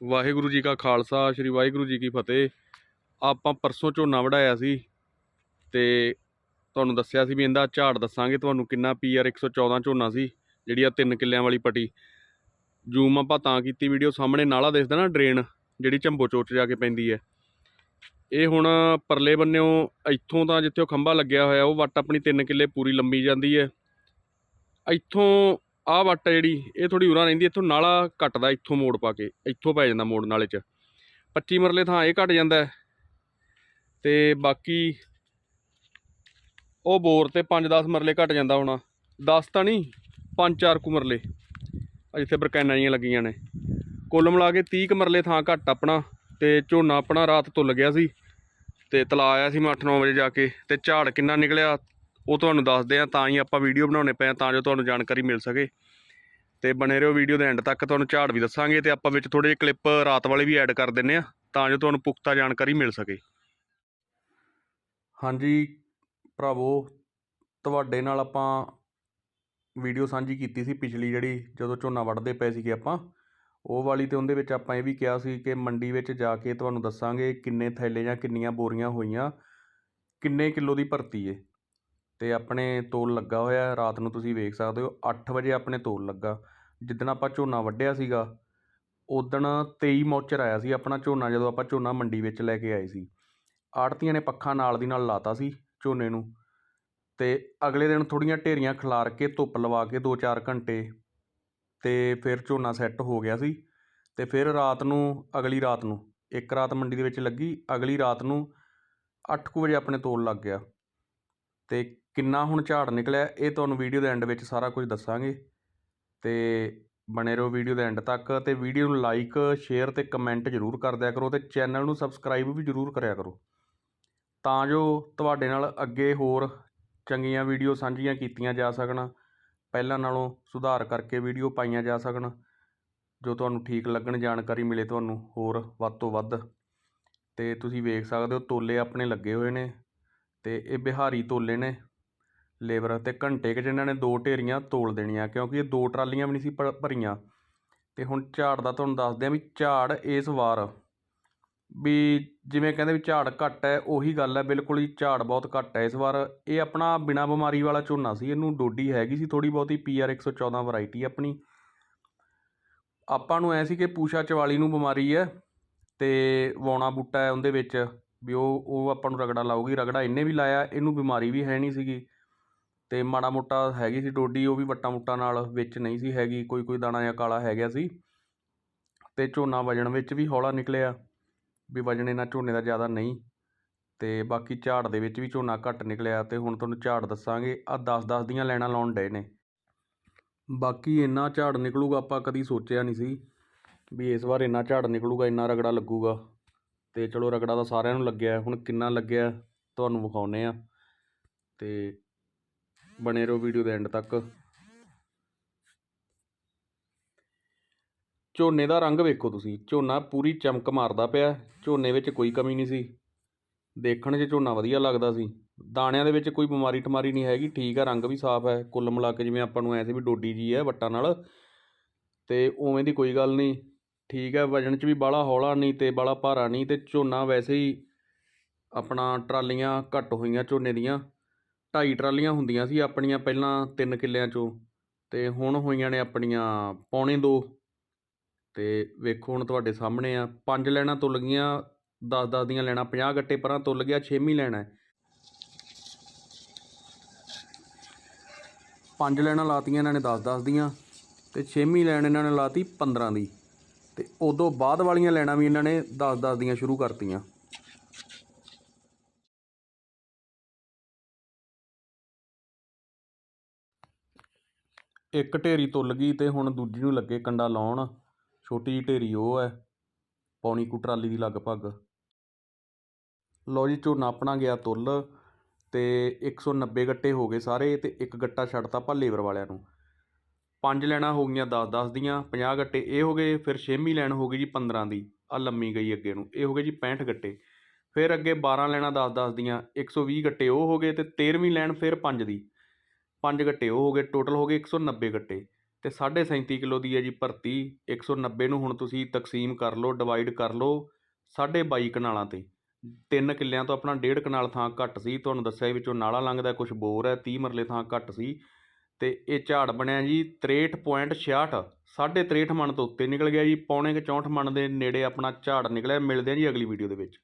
ਵਾਹਿਗੁਰੂ ਜੀ ਕਾ ਖਾਲਸਾ, ਸ੍ਰੀ ਵਾਹਿਗੁਰੂ ਜੀ ਕੀ ਫਤਿਹ। ਆਪਾਂ ਪਰਸੋਂ ਝੋਨਾ ਵਢਾਇਆ ਸੀ ਤੇ ਤੁਹਾਨੂੰ ਦੱਸਿਆ ਸੀ ਵੀ ਇਹਦਾ ਝਾੜ ਦੱਸਾਂਗੇ, ਤੁਹਾਨੂੰ ਕਿੰਨਾ ਪੀਆਰ 114 ਝੋਨਾ ਸੀ, ਜਿਹੜੀ ਆ ਤਿੰਨ ਕਿੱਲਿਆਂ ਵਾਲੀ ਪਟੀ। ਜ਼ੂਮ ਆਪਾਂ ਤਾਂ ਕੀਤੀ ਵੀਡੀਓ ਸਾਹਮਣੇ, ਨਾਲਾ ਦਿਸਦਾ ਨਾ ਡਰੇਨ, ਜਿਹੜੀ ਝੰਬੋ 'ਚ ਜਾ ਕੇ ਪੈਂਦੀ ਹੈ। ਇਹ ਹੁਣ ਪਰਲੇ ਬੰਨਿਓ, ਇੱਥੋਂ ਤਾਂ ਜਿੱਥੇ ਉਹ ਖੰਭਾ ਲੱਗਿਆ ਹੋਇਆ, ਉਹ ਵੱਟ ਆਪਣੀ 3 ਕਿੱਲੇ ਪੂਰੀ ਲੰਮੀ ਜਾਂਦੀ ਹੈ। ਇੱਥੋਂ ਆਹ ਵੱਟ ਆ ਜਿਹੜੀ, ਇਹ ਥੋੜੀ ਉਰਾਂ ਰਹਿੰਦੀ, ਇੱਥੋਂ ਨਾਲਾ ਕੱਟਦਾ ਇੱਥੋਂ ਮੋੜ ਪਾ ਕੇ, ਇੱਥੋਂ ਪੈ ਜਾਂਦਾ ਮੋੜ ਨਾਲੇ ਚ। 25 ਮਰਲੇ ਥਾਂ ਇਹ ਘਟ ਜਾਂਦਾ ਹੈ। ਤੇ ਬਾਕੀ ਉਹ ਬੋਰ ਤੇ 5-10 ਮਰਲੇ ਘਟ ਜਾਂਦਾ ਹੋਣਾ। 10 ਤਾਂ ਨਹੀਂ 5-4 ਕੁ ਮਰਲੇ ਇੱਥੇ ਜਿੱਥੇ ਬਰਕੈਨਾਂ ਜੀਆਂ ਲੱਗੀਆਂ ਨੇ। ਕੁੱਲ ਮਿਲਾ ਕੇ 30 ਕੁ ਮਰਲੇ ਥਾਂ ਘੱਟ ਆਪਣਾ, ਤੇ ਝੋਨਾ ਆਪਣਾ ਰਾਤ ਤੋਂ ਲੱਗਿਆ ਸੀ, ਤੇ ਤਲਾ ਆਇਆ ਸੀ ਮੈਂ 8-9 ਵਜੇ ਜਾ ਕੇ, ਤੇ ਝਾੜ ਕਿੰਨਾ ਨਿਕਲਿਆ ਉਹ ਤੁਹਾਨੂੰ ਦੱਸਦੇ ਆ, ਤਾਂ ਹੀ ਆਪਾਂ ਵੀਡੀਓ ਬਣਾਉਣੇ ਪਏ ਆ, ਤਾਂ ਜੋ ਤੁਹਾਨੂੰ ਜਾਣਕਾਰੀ ਮਿਲ ਸਕੇ। ਤੇ ਬਣੇ ਰਹੋ ਵੀਡੀਓ ਦੇ ਐਂਡ ਤੱਕ, ਤੁਹਾਨੂੰ ਝਾੜ ਵੀ ਦੱਸਾਂਗੇ ਤੇ ਆਪਾਂ ਵਿੱਚ ਥੋੜੇ ਜਿਹੇ ਕਲਿੱਪ ਰਾਤ ਵਾਲੇ ਵੀ ਐਡ ਕਰ ਦਿੰਨੇ ਆ, ਤਾਂ ਜੋ ਤੁਹਾਨੂੰ ਪੁਖਤਾ ਜਾਣਕਾਰੀ ਮਿਲ ਸਕੇ। ਹਾਂਜੀ ਭਰਾਵੋ, ਤੁਹਾਡੇ ਨਾਲ ਆਪਾਂ ਵੀਡੀਓ ਸਾਂਝੀ ਕੀਤੀ ਸੀ ਪਿਛਲੀ ਜਿਹੜੀ, ਜਦੋਂ ਝੋਨਾ ਵੱਢਦੇ ਪਏ ਸੀਗੇ ਆਪਾਂ। ਉਹ ਵਾਲੀ ਤੇ ਉਹਦੇ ਵਿੱਚ ਆਪਾਂ ਇਹ ਵੀ ਕਿਹਾ ਸੀ ਕਿ ਮੰਡੀ ਵਿੱਚ ਜਾ ਕੇ ਤੁਹਾਨੂੰ ਦੱਸਾਂਗੇ ਕਿੰਨੇ ਥੈਲੇ ਜਾਂ ਕਿੰਨੀਆਂ ਬੋਰੀਆਂ ਹੋਈਆਂ, ਕਿੰਨੇ ਕਿਲੋ ਦੀ ਭਰਤੀ ਏ। ਅਤੇ ਆਪਣੇ ਤੋਲ ਲੱਗਾ ਹੋਇਆ, ਰਾਤ ਨੂੰ ਤੁਸੀਂ ਵੇਖ ਸਕਦੇ ਹੋ, ਅੱਠ ਵਜੇ ਆਪਣੇ ਤੋਲ ਲੱਗਾ। ਜਿੱਦਣ ਆਪਾਂ ਝੋਨਾ ਵੱਢਿਆ ਸੀਗਾ ਉੱਦਣ ਤੇਈ ਮੋਚਰ ਆਇਆ ਸੀ ਆਪਣਾ ਝੋਨਾ, ਜਦੋਂ ਆਪਾਂ ਝੋਨਾ ਮੰਡੀ ਵਿੱਚ ਲੈ ਕੇ ਆਏ ਸੀ। ਆੜਤੀਆਂ ਨੇ ਪੱਖਾ ਨਾਲ ਦੀ ਨਾਲ ਲਾਤਾ ਸੀ ਝੋਨੇ ਨੂੰ ਅਤੇ ਅਗਲੇ ਦਿਨ ਥੋੜ੍ਹੀਆਂ ਢੇਰੀਆਂ ਖਿਲਾਰ ਕੇ, ਧੁੱਪ ਲਵਾ ਕੇ 2-4 ਘੰਟੇ ਅਤੇ ਫਿਰ ਝੋਨਾ ਸੈੱਟ ਹੋ ਗਿਆ ਸੀ ਅਤੇ ਫਿਰ ਰਾਤ ਨੂੰ, ਅਗਲੀ ਰਾਤ ਨੂੰ, ਇੱਕ ਰਾਤ ਮੰਡੀ ਦੇ ਵਿੱਚ ਲੱਗੀ, ਅਗਲੀ ਰਾਤ ਨੂੰ ਅੱਠ ਕੁ ਵਜੇ ਆਪਣੇ ਤੋਲ ਲੱਗ ਗਿਆ। ਅਤੇ ਕਿੰਨਾ ਹੁਣ ਝਾੜ ਨਿਕਲਿਆ, ਇਹ ਤੁਹਾਨੂੰ ਵੀਡੀਓ ਦੇ ਐਂਡ ਵਿੱਚ ਸਾਰਾ ਕੁਝ ਦੱਸਾਂਗੇ। ਅਤੇ ਬਣੇ ਰਹੋ ਵੀਡੀਓ ਦੇ ਐਂਡ ਤੱਕ ਅਤੇ ਵੀਡੀਓ ਨੂੰ ਲਾਈਕ ਸ਼ੇਅਰ ਅਤੇ ਕਮੈਂਟ ਜ਼ਰੂਰ ਕਰ ਦਿਆ ਕਰੋ ਅਤੇ ਚੈਨਲ ਨੂੰ ਸਬਸਕ੍ਰਾਈਬ ਵੀ ਜ਼ਰੂਰ ਕਰਿਆ ਕਰੋ। ਤਾਂ ਜੋ ਤੁਹਾਡੇ ਨਾਲ ਅੱਗੇ ਹੋਰ ਚੰਗੀਆਂ ਵੀਡੀਓ ਸਾਂਝੀਆਂ ਕੀਤੀਆਂ ਜਾ ਸਕਣ, ਪਹਿਲਾਂ ਨਾਲੋਂ ਸੁਧਾਰ ਕਰਕੇ ਵੀਡੀਓ ਪਾਈਆਂ ਜਾ ਸਕਣ, ਜੋ ਤੁਹਾਨੂੰ ਠੀਕ ਲੱਗਣ, ਜਾਣਕਾਰੀ ਮਿਲੇ ਤੁਹਾਨੂੰ ਹੋਰ ਵੱਧ ਤੋਂ ਵੱਧ। ਤੇ ਤੁਸੀਂ ਵੇਖ ਸਕਦੇ ਹੋ ਤੋਲੇ ਆਪਣੇ ਲੱਗੇ ਹੋਏ ਨੇ ਤੇ ਇਹ ਬਿਹਾਰੀ ਤੋਲੇ ਨੇ। ਲੇਬਰ ਤੇ ਘੰਟੇ ਕੁ 'ਚ ਇਹਨਾਂ ਨੇ ਦੋ ਢੇਰੀਆਂ ਤੋਲ ਦੇਣੀਆਂ, ਕਿਉਂਕਿ ਇਹ ਦੋ ਟਰਾਲੀਆਂ ਵੀ ਨਹੀਂ ਸੀ ਭਰ- ਭਰੀਆਂ। ਤੇ ਹੁਣ ਝਾੜ ਦਾ ਤੁਹਾਨੂੰ ਦੱਸਦੇ ਆ ਵੀ ਝਾੜ ਇਸ ਵਾਰ ਵੀ ਜਿਵੇਂ ਕਹਿੰਦੇ ਵੀ ਝਾੜ ਘੱਟ ਹੈ, ਉਹੀ ਗੱਲ ਹੈ, ਬਿਲਕੁਲ ਹੀ ਝਾੜ ਬਹੁਤ ਘੱਟ ਹੈ ਇਸ ਵਾਰ। ਇਹ ਆਪਣਾ ਬਿਨਾ ਬਿਮਾਰੀ ਵਾਲਾ ਝੋਨਾ ਸੀ, ਇਹਨੂੰ ਡੋਡੀ ਹੈਗੀ ਸੀ ਥੋੜੀ ਬਹੁਤੀ ਪੀਆਰ 114 ਵੈਰਾਈਟੀ ਆਪਣੀ। ਆਪਾਂ ਨੂੰ ਐ ਸੀ ਕਿ ਪੂਸ਼ਾ 44 ਨੂੰ ਬਿਮਾਰੀ ਹੈ ਤੇ ਵੌਣਾ ਬੂਟਾ ਹੈ ਉਹਦੇ ਵਿੱਚ, ਵੀ ਉਹ ਉਹ ਆਪਾਂ ਨੂੰ ਰਗੜਾ ਲਾਊਗੀ, ਰਗੜਾ ਇਹਨੇ ਵੀ ਲਾਇਆ, ਇਹਨੂੰ ਬਿਮਾਰੀ ਵੀ ਹੈ ਨਹੀਂ ਸੀਗੀ। ਅਤੇ ਮਾੜਾ ਮੋਟਾ ਹੈਗੀ ਸੀ ਡੋਡੀ, ਉਹ ਵੀ ਵੱਟਾਂ ਮੁੱਟਾ ਨਾਲ ਵਿੱਚ ਨਹੀਂ ਸੀ ਹੈਗੀ, ਕੋਈ ਕੋਈ ਦਾਣਾ ਜਾਂ ਕਾਲਾ ਹੈਗਾ ਸੀ। ਅਤੇ ਝੋਨਾ ਵਜਣ ਵਿੱਚ ਵੀ ਹੌਲਾ ਨਿਕਲਿਆ ਵੀ ਵਜਣ ਇਹਨਾਂ ਝੋਨੇ ਦਾ ਜ਼ਿਆਦਾ ਨਹੀਂ ਅਤੇ ਬਾਕੀ ਝਾੜ ਦੇ ਵਿੱਚ ਵੀ ਝੋਨਾ ਘੱਟ ਨਿਕਲਿਆ ਅਤੇ ਹੁਣ ਤੁਹਾਨੂੰ ਝਾੜ ਦੱਸਾਂਗੇ, ਆਹ ਦਸ ਦਸ ਦੀਆਂ ਲੈਣਾ ਲਾਉਣ ਡਏ ਨੇ। ਬਾਕੀ ਇੰਨਾ ਝਾੜ ਨਿਕਲੂਗਾ ਆਪਾਂ ਕਦੀ ਸੋਚਿਆ ਨਹੀਂ ਸੀ ਵੀ ਇਸ ਵਾਰ ਇੰਨਾ ਝਾੜ ਨਿਕਲੂਗਾ, ਇੰਨਾ ਰਗੜਾ ਲੱਗੂਗਾ। ਅਤੇ ਚਲੋ ਰਗੜਾ ਤਾਂ ਸਾਰਿਆਂ ਨੂੰ ਲੱਗਿਆ, ਹੁਣ ਕਿੰਨਾ ਲੱਗਿਆ, ਤੁਹਾਨੂੰ ਵਿਖਾਉਂਦੇ ਆ ਅਤੇ ਬਣੇ ਰਹੋ ਵੀਡੀਓ ਦੇ ਐਂਡ ਤੱਕ। ਝੋਨੇ ਦਾ ਰੰਗ ਵੇਖੋ ਤੁਸੀਂ। ਝੋਨਾ ਪੂਰੀ ਚਮਕ ਮਾਰਦਾ ਪਿਆ ਝੋਨੇ ਵਿੱਚ ਕੋਈ ਕਮੀ ਨਹੀਂ ਸੀ। ਦੇਖਣ 'ਚ ਝੋਨਾ ਵਧੀਆ ਲੱਗਦਾ ਸੀ। ਦਾਣਿਆਂ ਦੇ ਵਿੱਚ ਕੋਈ ਬਿਮਾਰੀ ਟਮਾਰੀ ਨਹੀਂ ਹੈਗੀ। ਠੀਕ ਆ, ਰੰਗ ਵੀ ਸਾਫ਼ ਹੈ। ਕੁੱਲ ਮਿਲਾ ਕੇ ਜਿਵੇਂ ਆਪਾਂ ਨੂੰ ਐਸੇ ਵੀ ਡੋਡੀ ਜੀ ਹੈ ਵੱਟਾਂ ਨਾਲ। ਤੇ ਉਵੇਂ ਦੀ ਕੋਈ ਗੱਲ ਨਹੀਂ। ਠੀਕ ਹੈ, ਵਜ਼ਨ 'ਚ ਵੀ ਬਾਹਲਾ ਹੌਲਾ ਨਹੀਂ ਤੇ ਬਾਹਲਾ ਭਾਰਾ ਨਹੀਂ ਤੇ ਝੋਨਾ ਵੈਸੇ ਹੀ ਆਪਣਾ ਟਰਾਲੀਆਂ ਘੱਟ ਹੋਈਆਂ ਝੋਨੇ ਦੀਆਂ। ਢਾਈ ਟਰਾਲੀਆਂ ਹੁੰਦੀਆਂ ਸੀ ਆਪਣੀਆਂ ਪਹਿਲਾਂ ਤਿੰਨ ਕਿੱਲਿਆਂ 'ਚੋਂ ਅਤੇ ਹੁਣ ਹੋਈਆਂ ਨੇ ਆਪਣੀਆਂ ਪੌਣੇ ਦੋ। ਅਤੇ ਵੇਖੋ ਹੁਣ ਤੁਹਾਡੇ ਸਾਹਮਣੇ ਆ, ਪੰਜ ਲੈਣਾ ਤੁੱਲ ਗਈਆਂ ਦਸ ਦਸ ਦੀਆਂ ਲੈਣਾ 50 ਗੱਟੇ ਪਰਾਂ ਤੁੱਲ ਗਿਆ ਛੇਵੀਂ ਲੈਣਾ ਹੈ। ਪੰਜ ਲੈਣਾ ਲਾਤੀਆਂ ਇਹਨਾਂ ਨੇ 10-10 ਦੀਆਂ ਤੇ ਛੇਵੀਂ ਲੈਣ ਇਹਨਾਂ ਨੇ ਲਾਤੀ 15 ਦੀ। ਤੇ ਉਦੋਂ ਬਾਅਦ ਵਾਲੀਆਂ ਲੈਣਾ ਵੀ ਇਹਨਾਂ ਨੇ 10-10 ਦੀਆਂ ਸ਼ੁਰੂ ਕਰਤੀਆਂ। ਇੱਕ ਢੇਰੀ ਤੁੱਲ ਗਈ ਅਤੇ ਹੁਣ ਦੂਜੀ ਨੂੰ ਲੱਗੇ ਕੰਡਾ ਲਾਉਣ। ਛੋਟੀ ਜਿਹੀ ਢੇਰੀ ਉਹ ਹੈ, ਪੌਣੀ ਕੁ ਟਰਾਲੀ ਦੀ ਲਗਭਗ। ਲਓ ਜੀ, ਝੋਨਾ ਆਪਣਾ ਗਿਆ ਤੁੱਲ ਤੇ 190 ਗੱਟੇ ਹੋ ਗਏ ਸਾਰੇ ਅਤੇ ਇੱਕ ਗੱਟਾ ਛੱਡਤਾ ਆਪਾਂ ਲੇਬਰ ਵਾਲਿਆਂ ਨੂੰ। ਪੰਜ ਲੈਣਾ ਹੋ ਗਈਆਂ 10-10 ਦੀਆਂ 50 ਗੱਟੇ ਇਹ ਹੋ ਗਏ, ਫਿਰ ਛੇਵੀਂ ਲੈਣ ਹੋ ਗਈ ਜੀ 15 ਦੀ ਆ ਲੰਮੀ ਗਈ ਅੱਗੇ ਨੂੰ, ਇਹ ਹੋ ਗਏ ਜੀ 65 ਗੱਟੇ। ਫਿਰ ਅੱਗੇ 12 ਲੈਣਾ 10-10 ਦੀਆਂ 120 ਗੱਟੇ ਉਹ ਹੋ ਗਏ ਤੇ 13ਵੀਂ ਲੈਣ ਫਿਰ 5 ਦੀ। ਪੰਜ ਗੱਟੇ, ਉਹ ਹੋ ਗਏ ਟੋਟਲ ਹੋ ਗਏ 190 ਗੱਟੇ। ਤੇ 37.5 ਕਿਲੋ ਦੀ ਹੈ ਜੀ ਭਰਤੀ 190 ਨੂੰ ਹੁਣ ਤੁਸੀਂ ਤਕਸੀਮ ਕਰ ਲਓ ਡਿਵਾਈਡ ਕਰ ਲਓ ਸਾਢੇ 22 ਕਨਾਲਾਂ ਤੇ। ਤਿੰਨ ਕਿੱਲਿਆਂ ਤੋਂ ਆਪਣਾ ਡੇਢ ਕਨਾਲ ਥਾਂ ਘੱਟ ਸੀ, ਤੁਹਾਨੂੰ ਦੱਸਿਆ ਵਿੱਚੋਂ ਨਾਲਾ ਲੰਘਦਾ ਕੁਝ ਬੋਰ ਹੈ 30 ਮਰਲੇ ਥਾਂ ਘੱਟ ਸੀ। ਤੇ ਇਹ ਝਾੜ ਬਣਿਆ ਜੀ 63.66 ਸਾਢੇ 63 ਮਣ ਤੋਂ ਉੱਤੇ ਨਿਕਲ ਗਿਆ ਜੀ, ਪੌਣੇ ਕੁ 64 ਮਣ ਦੇ ਨੇੜੇ ਆਪਣਾ ਝਾੜ ਨਿਕਲਿਆ, ਮਿਲਦੇ ਹਾਂ ਜੀ ਅਗਲੀ ਵੀਡੀਓ ਦੇ ਵਿੱਚ।